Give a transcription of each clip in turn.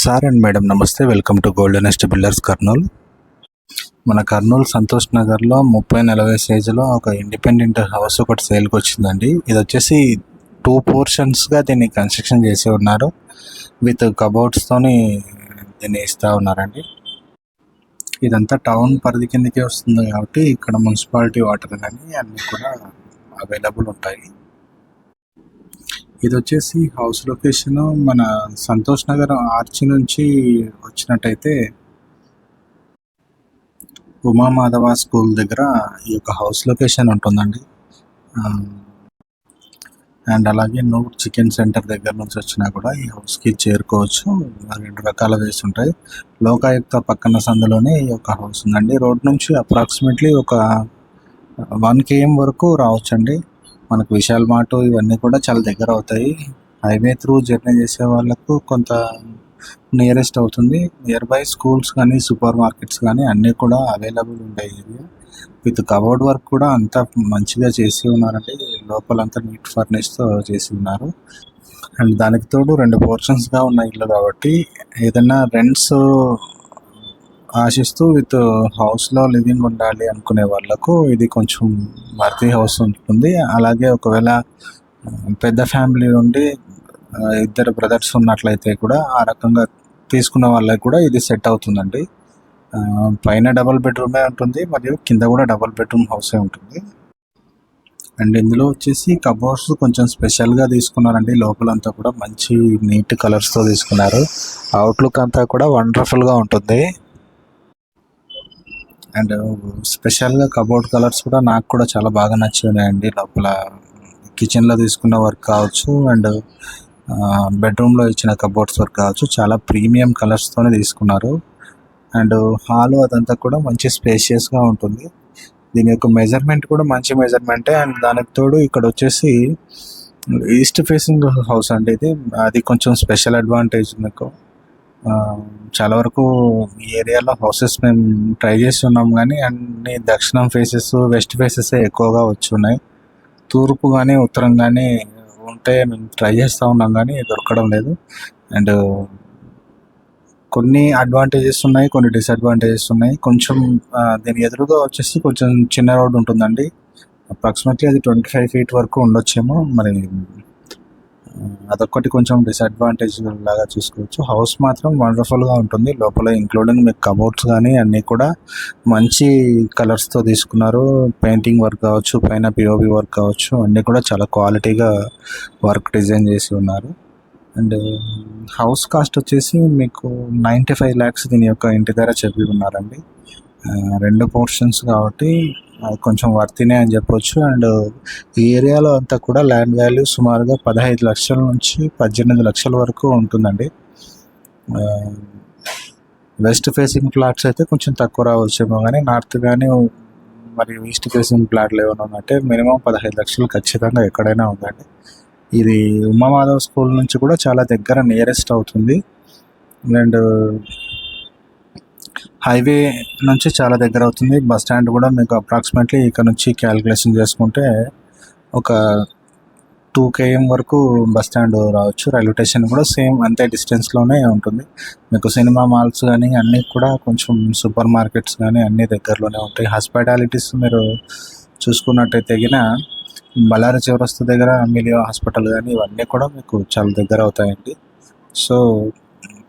Sir and madam నమస్తే. Welcome to golden ఎస్ట్ builders Kurnool. మన కర్నూలు సంతోష్ నగర్లో ముప్పై నలభై సైజులో ఒక ఇండిపెండెంట్ హౌస్ ఒకటి సేల్కి వచ్చిందండి. ఇది వచ్చేసి టూ పోర్షన్స్గా దీన్ని కన్స్ట్రక్షన్ చేసి ఉన్నారు. విత్ కబోర్డ్స్తోని దీన్ని ఇస్తూ ఉన్నారండి. ఇదంతా టౌన్ పరిధి కిందకే వస్తుంది కాబట్టి ఇక్కడ మున్సిపాలిటీ వాటర్ కానీ అన్నీ కూడా అవైలబుల్ ఉంటాయి. ఇది వచ్చేసి హౌస్ లొకేషన్ మన సంతోష్ నగర్ ఆర్చి నుంచి వచ్చినట్టయితే ఉమామాధవ స్కూల్ దగ్గర ఈ యొక్క హౌస్ లొకేషన్ ఉంటుందండి. అండ్ అలాగే నూట్ చికెన్ సెంటర్ దగ్గర నుంచి వచ్చినా కూడా ఈ హౌస్కి చేరుకోవచ్చు. రెండు రకాల వేస్ ఉంటాయి. లోకాయుక్త పక్కన సందులోనే ఈ యొక్క హౌస్ ఉందండి. రోడ్ నుంచి అప్రాక్సిమేట్లీ ఒక వన్ కేఎం వరకు రావచ్చండి. మనకు విశాల్ మార్ట్ ఇవన్నీ కూడా చాలా దగ్గర అవుతాయి. హైవే త్రూ జర్నీ చేసే వాళ్ళకు కొంత నియరెస్ట్ అవుతుంది. నియర్ బై స్కూల్స్ కానీ సూపర్ మార్కెట్స్ కానీ అన్నీ కూడా అవైలబుల్ ఉండే ఏరియా విత్ కబోర్డ్ వర్క్ కూడా అంతా మంచిగా చేసి ఉన్నారండి. లోపలంతా నీట్ ఫర్నిష్తో చేసి ఉన్నారు. అండ్ దానికి తోడు రెండు పోర్షన్స్గా ఉన్న ఇల్లు కాబట్టి ఏదైనా రెంట్స్ ఆశిస్తూ విత్ హౌస్లో లివింగ్ ఉండాలి అనుకునే వాళ్ళకు ఇది కొంచెం వర్తీ హౌస్ ఉంటుంది. అలాగే ఒకవేళ పెద్ద ఫ్యామిలీ ఉండి ఇద్దరు బ్రదర్స్ ఉన్నట్లయితే కూడా ఆ రకంగా తీసుకున్న వాళ్ళకి కూడా ఇది సెట్ అవుతుందండి. పైన డబల్ బెడ్రూమే ఉంటుంది మరియు కింద కూడా డబల్ బెడ్రూమ్ హౌసే ఉంటుంది. అండ్ ఇందులో వచ్చేసి కబోర్డ్స్ కొంచెం స్పెషల్గా తీసుకున్నారండి. లోపలంతా కూడా మంచి నీట్ కలర్స్తో తీసుకున్నారు. అవుట్లుక్ అంతా కూడా వండర్ఫుల్గా ఉంటుంది. అండ్ స్పెషల్గా కబోర్డ్ కలర్స్ కూడా నాకు కూడా చాలా బాగా నచ్చినాయండి. లోపల కిచెన్లో తీసుకున్న వర్క్ కావచ్చు అండ్ బెడ్రూమ్లో ఇచ్చిన కబోర్డ్స్ వర్క్ కావచ్చు. చాలా ప్రీమియం కలర్స్తోనే తీసుకున్నారు. అండ్ హాల్ అదంతా కూడా మంచి స్పేషియస్గా ఉంటుంది. దీని యొక్క మెజర్మెంట్ కూడా మంచి మెజర్మెంటే అండ్ దానికి తోడు ఇక్కడ వచ్చేసి ఈస్ట్ ఫేసింగ్ హౌస్ అండి ఇది. అది కొంచెం స్పెషల్ అడ్వాంటేజ్ నాకు. చాలా వరకు ఈ ఏరియాలో హౌసెస్ మేము ట్రై చేసి ఉన్నాం కానీ అన్ని దక్షిణం ఫేసెస్ వెస్ట్ ఫేసెస్ ఎక్కువగా వచ్చి ఉన్నాయి తూర్పు కానీ ఉత్తరం కానీ ఉంటే మేము ట్రై చేస్తూ ఉన్నాం కానీ దొరకడం లేదు. అండ్ కొన్ని అడ్వాంటేజెస్ ఉన్నాయి కొన్ని డిసడ్వాంటేజెస్ ఉన్నాయి. కొంచెం దీని ఎదురుగా వచ్చేసి కొంచెం చిన్న రోడ్ ఉంటుందండి. అప్రాక్సిమేట్లీ అది ట్వంటీ ఫైవ్ ఫీట్ వరకు ఉండొచ్చేమో. మరి అదొక్కటి కొంచెం డిసడ్వాంటేజ్ లాగా చూసుకోవచ్చు. హౌస్ మాత్రం వండర్ఫుల్గా ఉంటుంది. లోపల ఇంక్లూడింగ్ మీకు కబోర్డ్స్ కానీ అన్నీ కూడా మంచి కలర్స్తో తీసుకున్నారు. పెయింటింగ్ వర్క్ కావచ్చు పైన పిఓబి వర్క్ కావచ్చు అన్నీ కూడా చాలా క్వాలిటీగా వర్క్ డిజైన్ చేసి ఉన్నారు. అండ్ హౌస్ కాస్ట్ వచ్చేసి మీకు నైంటీ ఫైవ్ ల్యాక్స్ దీని యొక్క ఇంటి ధర చెప్పి ఉన్నారండి. రెండు పోర్షన్స్ కాబట్టి అది కొంచెం వర్తినే అని చెప్పొచ్చు. అండ్ ఈ ఏరియాలో అంతా కూడా ల్యాండ్ వాల్యూ సుమారుగా పదహైదు లక్షల నుంచి పద్దెనిమిది లక్షల వరకు ఉంటుందండి. వెస్ట్ ఫేసింగ్ ప్లాట్స్ అయితే కొంచెం తక్కువ రావచ్చేమో కానీ నార్త్ కానీ మరి ఈస్ట్ ఫేసింగ్ ప్లాట్లు ఏమైనా ఉన్నట్టే మినిమం పదహైదు లక్షలు ఖచ్చితంగా ఎక్కడైనా ఉందండి. ఇది ఉమామాధవ్ స్కూల్ నుంచి కూడా చాలా దగ్గర నియరెస్ట్ అవుతుంది. అండ్ హైవే నుంచి చాలా దగ్గర అవుతుంది. బస్ స్టాండ్ కూడా మీకు అప్రాక్సిమేట్లీ ఇక్కడ నుంచి క్యాలిక్యులేషన్ చేసుకుంటే ఒక టూ కేఎం వరకు బస్ స్టాండ్ రావచ్చు. రైల్వే స్టేషన్ కూడా సేమ్ అంతే డిస్టెన్స్లోనే ఉంటుంది. మీకు సినిమా మాల్స్ కానీ అన్నీ కూడా కొంచెం సూపర్ మార్కెట్స్ కానీ అన్నీ దగ్గరలోనే ఉంటాయి. హాస్పిటాలిటీస్ మీరు చూసుకున్నట్టయితే గిన బళ్ళారి చివరస్తు దగ్గర మిలియో హాస్పిటల్ కానీ ఇవన్నీ కూడా మీకు చాలా దగ్గర అవుతాయండి. సో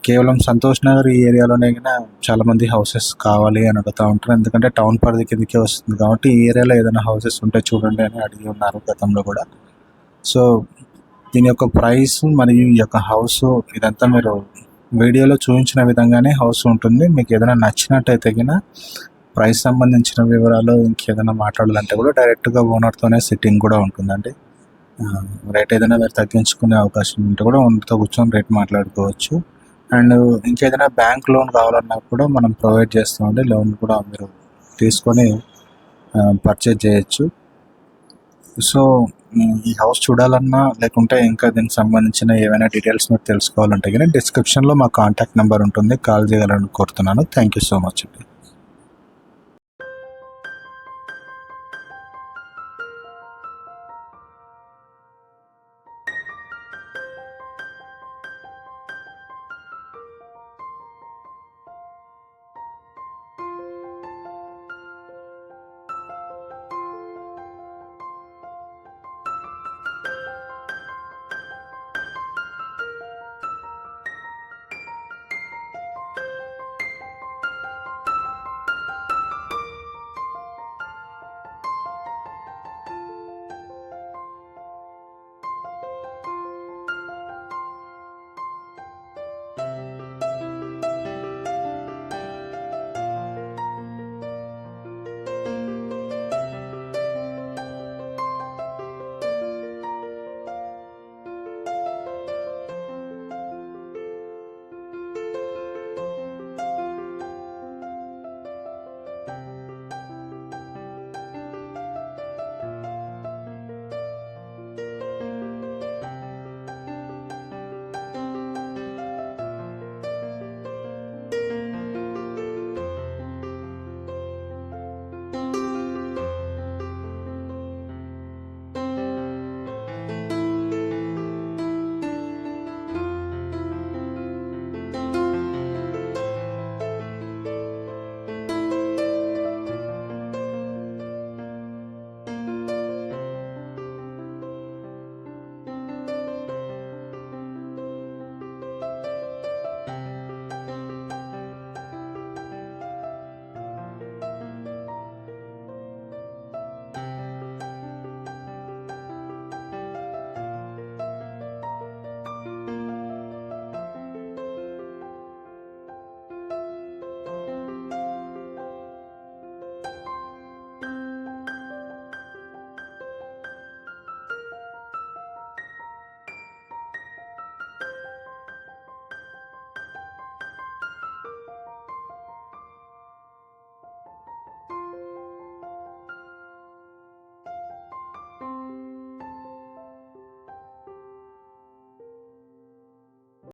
కేవలం సంతోష్ నగర్ ఈ ఏరియాలోనే గిన చాలా మంది హౌసెస్ కావాలి అని అడుగుతూ ఉంటారు. ఎందుకంటే టౌన్ పరిధి కిందకే వస్తుంది కాబట్టి ఈ ఏరియాలో ఏదైనా హౌసెస్ ఉంటే చూడండి అని అడిగి ఉన్నారు గతంలో కూడా. సో దీని యొక్క ప్రైస్ మరియు ఈ యొక్క హౌస్ ఇదంతా మీరు వీడియోలో చూపించిన విధంగానే హౌస్ ఉంటుంది. మీకు ఏదైనా నచ్చినట్టయితే గిన ప్రైస్ సంబంధించిన వివరాలు ఇంకేదైనా మాట్లాడాలంటే కూడా డైరెక్ట్గా ఓనర్తోనే సిట్టింగ్ కూడా ఉంటుందండి. రేట్ ఏదైనా మీరు తగ్గించుకునే అవకాశం ఉంటే కూడా ఓనర్తో కూర్చొని రేట్ మాట్లాడుకోవచ్చు. అండ్ ఇంకేదైనా బ్యాంక్ లోన్ కావాలన్నా కూడా మనం ప్రొవైడ్ చేస్తామండి లోన్ కూడా మీరు తీసుకొని పర్చేజ్ చేయొచ్చు. సో ఈ హౌస్ చూడాలన్నా లేకుంటే ఇంకా దీనికి సంబంధించిన ఏమైనా డీటెయిల్స్ మీరు తెలుసుకోవాలంటే కానీ డిస్క్రిప్షన్లో మా కాంటాక్ట్ నెంబర్ ఉంటుంది. కాల్ చేయాలని కోరుతున్నాను. థ్యాంక్ యూ సో మచ్ అండి.